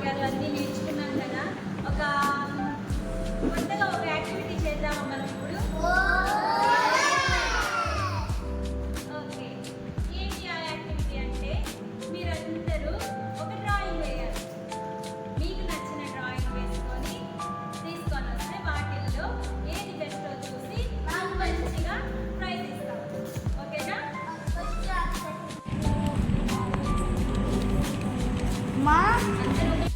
వాక్యాలు అన్నీ నేర్చుకున్నాం కదా. ఒక కొత్తగా ఒక యాక్టివిటీ చేద్దామా మనం ఇప్పుడు? ఓకే. ఏంటి ఆ యాక్టివిటీ అంటే మీరందరూ ఒక డ్రాయింగ్ వేయాలి. మీకు నచ్చిన డ్రాయింగ్ వేసుకొని తీసుకొని వస్తే వాటిల్లో ఏది బెస్టో చూసి నాకు మంచిగా ప్రైజ్ ఇస్తాం ఓకేనా? మా అందరూ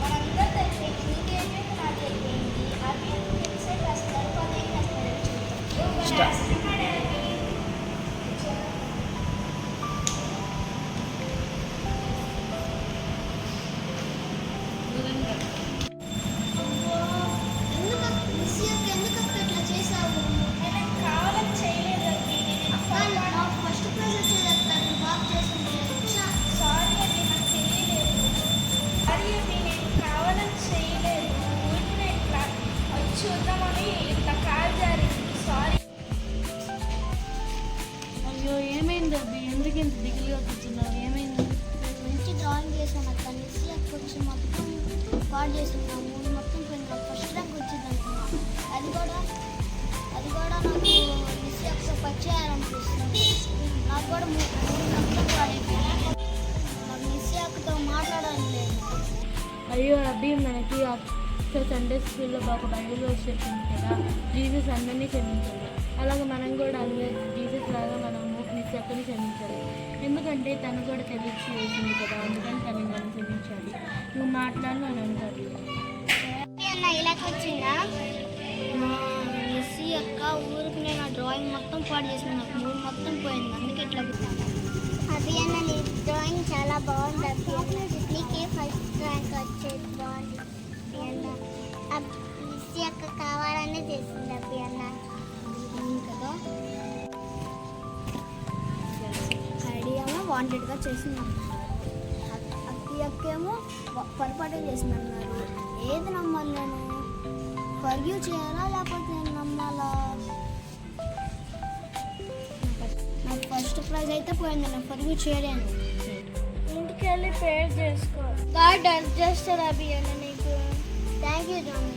మనందరూ తెలిసి ఇంకేంటి నాకు అయిపోయింది చూద్దామని ఇట్లా కాల్ జారింది. సారీ అయ్యో ఏమైంది అబ్బి? ఎందుకు ఇంత దిగులుగా కూర్చున్నావు? ఏమైంది? మంచి డ్రాయింగ్ చేశాను అక్కడ నిస్సి అక్కడ వచ్చి మొత్తం పాడు చేస్తున్నాము మొత్తం పోయింది ఫస్ట్ ర్యాంక్ వచ్చింది అనుకున్నా అది కూడా అది కూడా నాకు నిస్సి అక్క పచ్చేయాలనిపిస్తుంది నాకు కూడా మూడు మొత్తం పాడైపోయింది నాకు నిస్సి అక్కతో మాట్లాడాలని లేదు. అయ్యో అబ్బి మనకి సండే స్కూల్లో ఒక బైబిల్ వర్స్ చెప్పింది కదా జీసస్ అందరినీ క్షమించాలి అలాగే మనం కూడా అందరి జీసస్ లాగా మనము నిశ్చక్కని క్షమించాలి. ఎందుకంటే తను కూడా తెలిసి వేసింది కదా అందుకని తను మనం క్షమించాలి. నువ్వు మాట్లాడి అని అంటారు అక్క ఊరికి నేను ఆ డ్రాయింగ్ మొత్తం పాడు చేసిన నాకు మూడు మొత్తం పోయింది అందుకే ఇట్లా అభి అన్న నీ నిస్సి అక్క కావాలనే చేసింది అభి అన్న. కదా ఏమో వాంటెడ్గా చేసింది అప్పి అక్కేమో పొరపాటు చేసింది అన్నారు ఏది నమ్మాలి నేను ఫర్గ్యూ చేయాలా లేకపోతే నేను నమ్మాలా? నాకు ఫస్ట్ ప్రైజ్ అయితే పోయింది నేను ఫర్గ్యూ చేయలేను. ఇంటికి వెళ్ళి ప్రేయర్ చేసుకో. గాడ్ డస్ చేస్తారు అభి అని నీకు? థ్యాంక్ యూ జాన్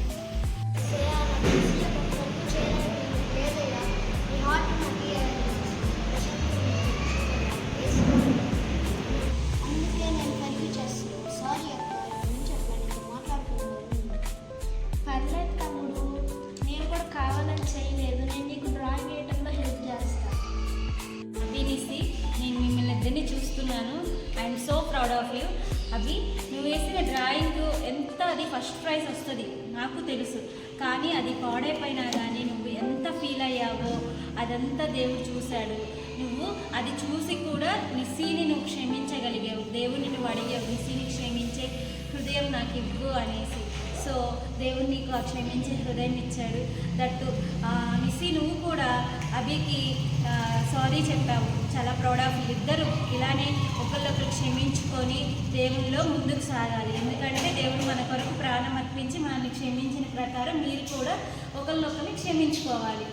తమ్ముడు నేను కూడా నేను నీకు డ్రాయింగ్ హెల్ప్ చేస్తాను నేను మిమ్మల్ని ఇద్దరిని చూస్తున్నాను. I'm so proud of you అవి నువ్వు వేసిన డ్రాయింగ్ ఎంత అది ఫస్ట్ ప్రైజ్ వస్తుంది నాకు తెలుసు. కానీ అది పాడైపోయినా కానీ నువ్వు ఎంత ఫీల్ అయ్యావో అదంతా దేవుడు చూశాడు. నువ్వు అది చూసి కూడా నిసీని నువ్వు క్షమించగలిగావు. దేవుడిని నువ్వు అడిగావు నిసీని క్షమించే హృదయం నాకు ఇవ్వు అనేసి. సో దేవుడు నీకు ఆ క్షమించే హృదయం ఇచ్చాడు. దట్టు ఆ, నువ్వు కూడా అభికి సారీ చెప్పావు. చాలా ప్రౌడ్ ఆఫ్ ఇద్దరు ఇలానే ఒకళ్ళొకరు క్షమించుకొని దేవుల్లో ముందుకు సాగాలి. ఎందుకంటే దేవుడు మన కొరకు ప్రాణం అర్పించి మనల్ని క్షమించిన ప్రకారం మీరు కూడా ఒకళ్ళొకరిని క్షమించుకోవాలి.